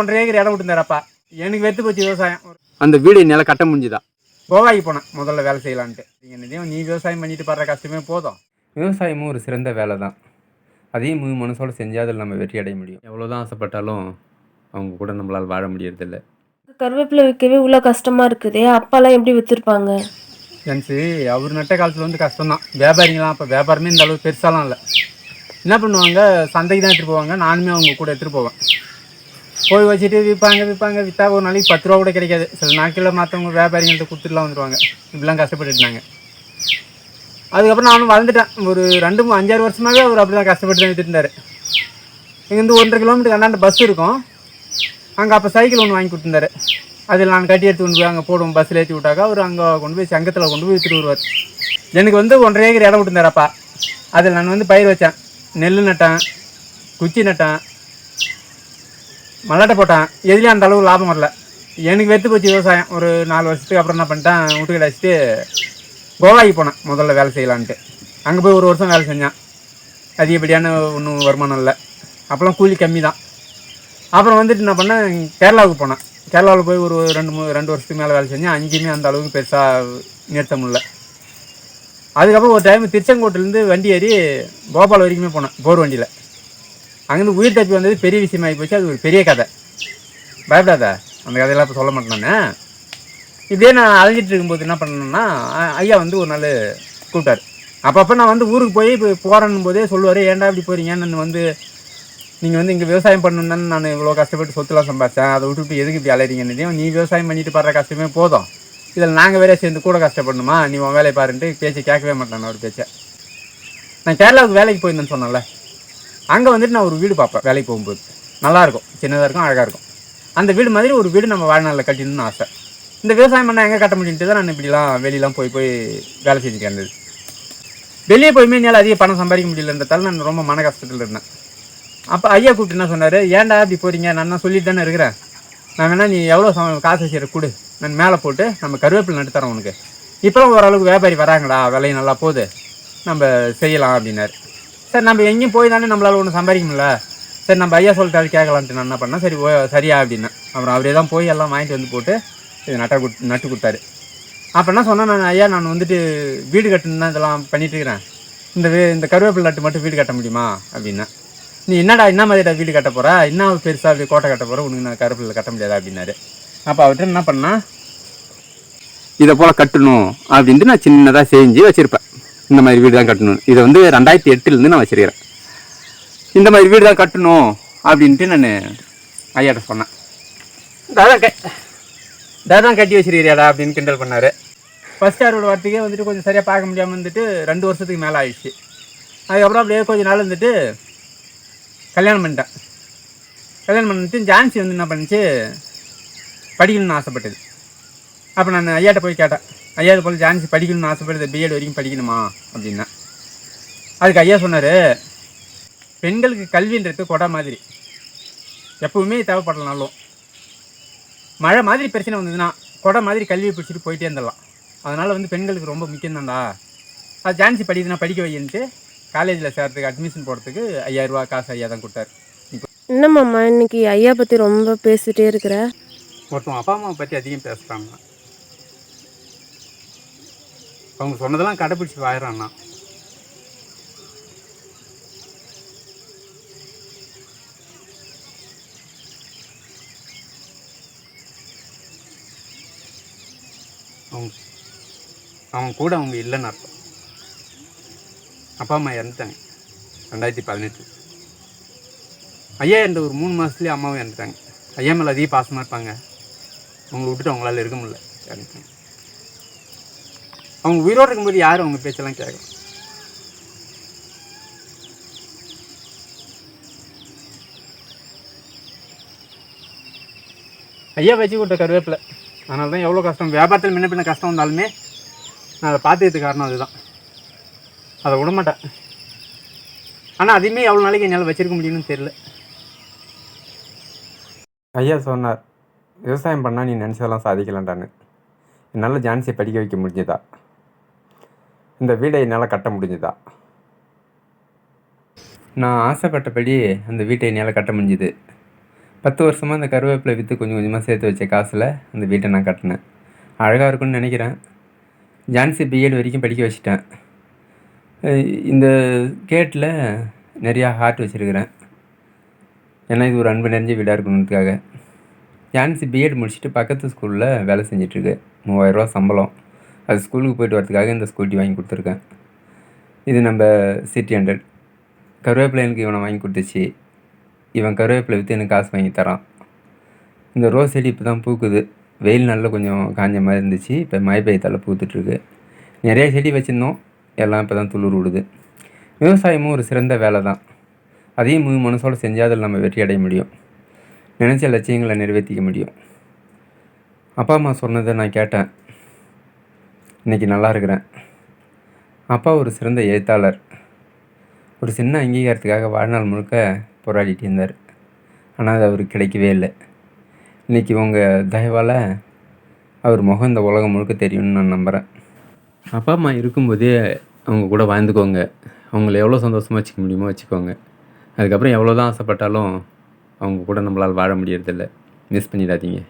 ஒன்றரை ஏக்கர் இடம் விட்டுருந்தாரப்பா. எனக்கு வெத்து போச்சு விவசாயம். அந்த வீடு என்னால் கட்ட முடிஞ்சுதா? கோவாய்க்கு போனேன் முதல்ல வேலை செய்யலான்ட்டு. என்னதையும் நீ விவசாயம் பண்ணிட்டு படுற கஷ்டமே போதும். விவசாயமும் ஒரு சிறந்த வேலை தான் அதையும் முழு மனசோட செஞ்சால் அதில் நம்ம வெற்றி அடைய முடியும். எவ்வளோ தான் ஆசைப்பட்டாலும் அவங்க கூட நம்மளால் வாழ முடியறதில்ல. கருவேப்பிலை விற்கவே இவ்வளோ கஷ்டமா இருக்குதே அப்பாலாம் எப்படி விற்றுருப்பாங்க ஜென்ஸு அவர் நட்ட காலத்தில் வந்து கஷ்டம்தான். வியாபாரிங்களாம் அப்போ வியாபாரமே இந்த அளவுக்கு பெருசாலாம் இல்லை. என்ன பண்ணுவாங்க சந்தைக்கு தான் எடுத்துகிட்டு போவாங்க நானுமே அவங்க கூட எடுத்துகிட்டு போவேன். போய் வச்சுட்டு விற்பாங்க விற்பாங்க விற்றா ஒரு நாளைக்கு பத்து ரூபா கூட கிடைக்காது. சில நாட்களில் மற்றவங்க வியாபாரிகள்கிட்ட கொடுத்துட்டுலாம் வந்துடுவாங்க இப்படிலாம் கஷ்டப்பட்டுட்டு இருந்தாங்க அதுக்கப்புறம் நானும் வளர்ந்துட்டேன். ஒரு ரெண்டு அஞ்சாறு வருஷமாகவே அவர் அப்படி தான் கஷ்டப்பட்டு தான் வித்துட்டு இங்கேருந்து ஒன்றரை கிலோமீட்டருக்கு அந்தாண்ட பஸ் இருக்கும். அங்கே அப்போ சைக்கிள் ஒன்று வாங்கி கொடுத்துருந்தாரு. அதில் நான் கட்டி எடுத்து கொண்டு போய் அங்கே போடுவோம். பஸ்ஸில் ஏற்றி விட்டாக்கா அவர் அங்கே கொண்டு போய் சங்கத்தில் கொண்டு போய் விற்றுட்டு வருவார். எனக்கு வந்து ஒன்றரை ஏக்கர் இடம் விட்டுருந்தாரப்பா அதில் நான் வந்து பயிர் வச்சேன். நெல் நட்டேன். குச்சி நட்டேன். மல்லாட்டை போட்டேன். எதுலேயும் அந்த அளவு லாபம் வரல. எனக்கு வெத்து போச்சு விவசாயம். ஒரு நாலு வருஷத்துக்கு அப்புறம் என்ன பண்ணிட்டேன்? வீட்டுக்கு அடிச்சுட்டு கோவாக்கு போனேன். முதல்ல வேலை செய்யலான்ட்டு. அங்கே போய் ஒரு வருஷம் வேலை செஞ்சேன். அதிகப்படியான ஒன்றும் வருமானம் இல்லை. அப்போல்லாம் கூலி கம்மி தான் அப்புறம் வந்துட்டு என்ன பண்ணேன்? கேரளாவுக்கு போனேன். கேரளாவில் போய் ஒரு ரெண்டு மூணு ரெண்டு வருஷத்துக்கு மேலே வேலை செஞ்சேன். அங்கேயுமே அந்த அளவுக்கு பெருசாக நிறுத்த முடியல. அதுக்கப்புறம் ஒரு டைம் திருச்செங்கோட்டிலேருந்து வண்டி ஏறி போபால் வரைக்குமே போனேன். போர் வண்டியில். அங்கேருந்து உயிர் தப்பி வந்தது பெரிய விஷயமாகி போச்சு அது ஒரு பெரிய கதை. பயப்படாத. அந்த கதையெல்லாம் இப்போ சொல்ல மாட்டேன் நான். இப்படியே நான் அலைஞ்சிட்டு இருக்கும்போது என்ன பண்ணேன்னா ஐயா வந்து ஒரு நாள் கூப்பிட்டார். அப்பப்போ நான் வந்து ஊருக்கு போய் இப்போ போகிறேன்னும் போதே சொல்லுவார் ஏன்டா இப்படி போகிறீங்கன்னு வந்து நீங்கள் வந்து இங்கே விவசாயம் பண்ணணுன்னு நான் இவ்வளோ கஷ்டப்பட்டு சொத்துலாம் சம்பாதிச்சேன். அதை விட்டுட்டு எதுக்கு இப்படி அலையிறீங்கன்னு நீ விவசாயம் பண்ணிட்டு படுற கஷ்டமே போதும். இதில் நாங்கள் வேற சேர்ந்து கூட கஷ்டப்படணுமா? நீ உன் வேலையை பாருன்ட்டு பேச்சு கேட்கவே மாட்டேன் அவர் பேச்சை. நான் கேரளாவுக்கு வேலைக்கு போயிருந்தேன்னு சொன்னேன்ல. அங்கே வந்துட்டு நான் ஒரு வீடு பார்ப்பேன் வேலைக்கு போகும்போது. நல்லாயிருக்கும் சின்னதாக இருக்கும் அழகாக இருக்கும். அந்த வீடு மாதிரி ஒரு வீடு நம்ம வாழ்நாளில் கட்டணும்னு ஆசை. இந்த விவசாயம் பண்ணால் எங்கே கட்ட முடியுன்ட்டு தான் நான் இப்படிலாம் வெளியெலாம் போய் போய் வேலை செஞ்சுட்டு இருந்தது. வெளியே போயுமே என்னால் அதிக பணம் சம்பாதிக்க முடியலன்றதால நான் ரொம்ப மன கஷ்டத்தில் இருந்தேன். அப்போ ஐயா கூப்பிட்டு என்ன சொன்னார்? ஏன்டா இப்படி போகிறீங்க நான் தான் சொல்லிட்டு தானே இருக்கிறேன். நான் வேணால் நீ எவ்வளோ ச- காசு வச்சுரு கொடு. நான் மேலே போட்டு நம்ம கருவேப்பிலை நட்டு தரோம் உனக்கு. இப்போலாம் ஓரளவுக்கு வியாபாரி வராங்கடா விலையும் நல்லா போகுது. நம்ம செய்யலாம் அப்படின்னாரு. சரி நம்ம எங்கேயும் போய் தானே நம்மளால் ஒன்றும் சம்பாதிக்க சரி நம்ம ஐயா சொல்லிட்டாரு கேட்கலான்ட்டு நான் என்ன பண்ணேன்? சரி ஓ சரியா அப்படின்னு. அப்புறம் அவரே தான் போய் எல்லாம் வாங்கிட்டு வந்து போட்டு இது நட்ட குட் நட்டு கொடுத்தாரு. அப்போ என்ன சொன்னேன் நான் ஐயா நான் வந்துட்டு வீடு கட்டணுன்னா இதெல்லாம் பண்ணிட்டு இருக்கிறேன். இந்த வீ இந்த கருவேப்பிலை நட்டு மட்டும் வீடு கட்ட முடியுமா? அப்படின்னா. நீ என்னடா என்ன மாதிரிடா வீடு கட்ட போகிறா என்ன பெருசாக அப்படி கோட்டை கட்ட போகிற உனக்கு நான் கருவேப்பிலை கட்ட முடியாதா? அப்படின்னாரு. அப்போ அவர்கிட்ட என்ன பண்ணால் இதை போல் கட்டணும் அப்படின்ட்டு நான் சின்னதாக செஞ்சு வச்சுருப்பேன். இந்த மாதிரி வீடு தான் கட்டணும். இதை வந்து ரெண்டாயிரத்தி எட்டுலேருந்து நான் வச்சுருக்கிறேன். இந்த மாதிரி வீடு தான் கட்டணும் அப்படின்ட்டு நான் ஐயாட்ட சொன்னேன். தாதா க தாதான் கட்டி வச்சிருக்கிறியாடா அப்படின்னு கிண்டல் பண்ணார். ஃபர்ஸ்ட் அவரோட வார்த்தைக்கே வந்துட்டு கொஞ்சம் சரியாக பார்க்க முடியாமல் வந்துட்டு ரெண்டு வருஷத்துக்கு மேலே ஆயிடுச்சு. அதுக்கப்புறம் அப்படியே கொஞ்ச நாள் வந்துட்டு கல்யாணம் பண்ணிட்டேன். கல்யாணம் பண்ணிட்டு ஜான்சி வந்து என்ன பண்ணுச்சு? படிக்கணும்னு ஆசைப்பட்டது. அப்போ நான் ஐயாட்ட போய் கேட்டேன். ஐயா இது போல் ஜான்சி படிக்கணும்னு ஆசைப்படுது பிஎட் வரைக்கும் படிக்கணுமா? அப்படின்னா. அதுக்கு ஐயா சொன்னார் பெண்களுக்கு கல்வின்றது கொடை மாதிரி. எப்பவுமே தேவைப்படலனாலும் மழை மாதிரி பிரச்சனை வந்ததுன்னா கொடை மாதிரி கல்வியை பிடிச்சிட்டு போயிட்டே இருந்துடலாம். அதனால் வந்து பெண்களுக்கு ரொம்ப முக்கியம் தான்டா அது ஜான்சி படிக்குதுன்னா படிக்க வைன்ட்டு காலேஜில் சேர்றதுக்கு அட்மிஷன் போடுறதுக்கு ஐயாயிரரூவா காசு ஐயா தான் கொடுத்தாரு. இப்போ என்ன மாமா இன்னைக்கு ஐயா பற்றி ரொம்ப பேசிட்டே இருக்கிற? ஒருத்தவங்க அப்பா அம்மாவை பற்றி அதிகம் பேசுகிறாங்க அவங்க சொன்னதெல்லாம் கடைப்பிடிச்சி வாயிறான்னா அவங்க அவங்க கூட அவங்க இல்லைன்னு அர்த்தம். அப்பா அம்மா இறந்துட்டாங்க ரெண்டாயிரத்தி பதினெட்டு. ஐயா இருந்த ஒரு மூணு மாதத்துலேயே அம்மாவும் இறந்துட்டாங்க. ஐயா மேலே அதிக பாசமாக இருப்பாங்க. அவங்கள விட்டுட்டு அவங்களால இருக்க முடியல. இறந்துட்டாங்க. அவங்க உயிரோடு இருக்கும்போது யாரும் அவங்க பேச்செல்லாம் கேட்கும் ஐயா வச்சு கொடுத்த கருவேப்பிலை. அதனால தான் எவ்வளோ கஷ்டம் வியாபாரத்தில் முன்ன பின்ன கஷ்டம் வந்தாலுமே நான் அதை பார்த்துக்கிறதுக்கு காரணம் அதுதான். அதை விடமாட்டேன். ஆனால் அதையுமே எவ்வளோ நாளைக்கு என்னால் வச்சிருக்க முடியும்னு தெரில ஐயா சொன்னார் விவசாயம் பண்ணால் நீ நினச்சதெல்லாம் சாதிக்கலான்டான்னு என்னால் ஜான்சியை படிக்க வைக்க முடிஞ்சதா? இந்த வீடை என்னால் கட்ட முடிஞ்சுதா? நான் ஆசைப்பட்டபடி அந்த வீட்டை என்னால் கட்ட முடிஞ்சுது. பத்து வருஷமாக அந்த கருவேப்பிலை விற்று கொஞ்சம் கொஞ்சமாக சேர்த்து வச்ச காசில் அந்த வீட்டை நான் கட்டினேன். அழகாக இருக்கும்னு நினைக்கிறேன். ஜான்சி பிஎட் வரைக்கும் படிக்க வச்சிட்டேன். இந்த கேட்டில் நிறையா ஹார்ட் வச்சுருக்கிறேன். ஏன்னா இது ஒரு அன்பு நிறைஞ்ச வீடாக இருக்கணுன்றதுக்காக ஜான்சி பிஎட் முடிச்சுட்டு பக்கத்து ஸ்கூலில் வேலை செஞ்சிட்ருக்கு மூவாயிரரூவா சம்பளம். அது ஸ்கூலுக்கு போயிட்டு வரதுக்காக இந்த ஸ்கூட்டி வாங்கி கொடுத்துருக்கேன். இது நம்ம சிட்டி ஹண்ட்ரட் கருவேப்பிலை எனக்கு இவனை வாங்கி கொடுத்துச்சு. இவன் கருவேப்பிலை விற்று எனக்கு காசு வாங்கி தரான். இந்த ரோஸ் செடி இப்போ தான் பூக்குது. வெயில் நல்லா கொஞ்சம் காஞ்ச மாதிரி இருந்துச்சு. இப்போ மழை பெய்யத்தால் பூத்துட்ருக்கு நிறைய செடி வச்சுருந்தோம். எல்லாம் இப்போ தான் துளிர் விடுது. விவசாயமும் ஒரு சிறந்த வேலை தான் அதையும் முழு மனசோடு செஞ்சால் அதில் நம்ம வெற்றி அடைய முடியும். நினச்ச லட்சியங்களை நிறைவேற்றிக்க முடியும். அப்பா அம்மா சொன்னதை நான் கேட்டேன். இன்றைக்கி நல்லா இருக்கிறேன். அப்பா ஒரு சிறந்த எழுத்தாளர். ஒரு சின்ன அங்கீகாரத்துக்காக வாழ்நாள் முழுக்க போராடிட்டு இருந்தார். ஆனால் அது அவருக்கு கிடைக்கவே இல்லை. இன்றைக்கி உங்கள் தயவால் அவர் முகம் இந்த உலகம் முழுக்க தெரியும்னு நான் நம்புகிறேன் அப்பா அம்மா இருக்கும்போதே அவங்க கூட வாழ்ந்துக்கோங்க. அவங்கள எவ்வளோ சந்தோஷமாக வச்சுக்க முடியுமோ வச்சுக்கோங்க. அதுக்கப்புறம் எவ்வளோ தான் ஆசைப்பட்டாலும் அவங்க கூட நம்மளால் வாழ முடியறதில்ல. மிஸ் பண்ணிடாதீங்க.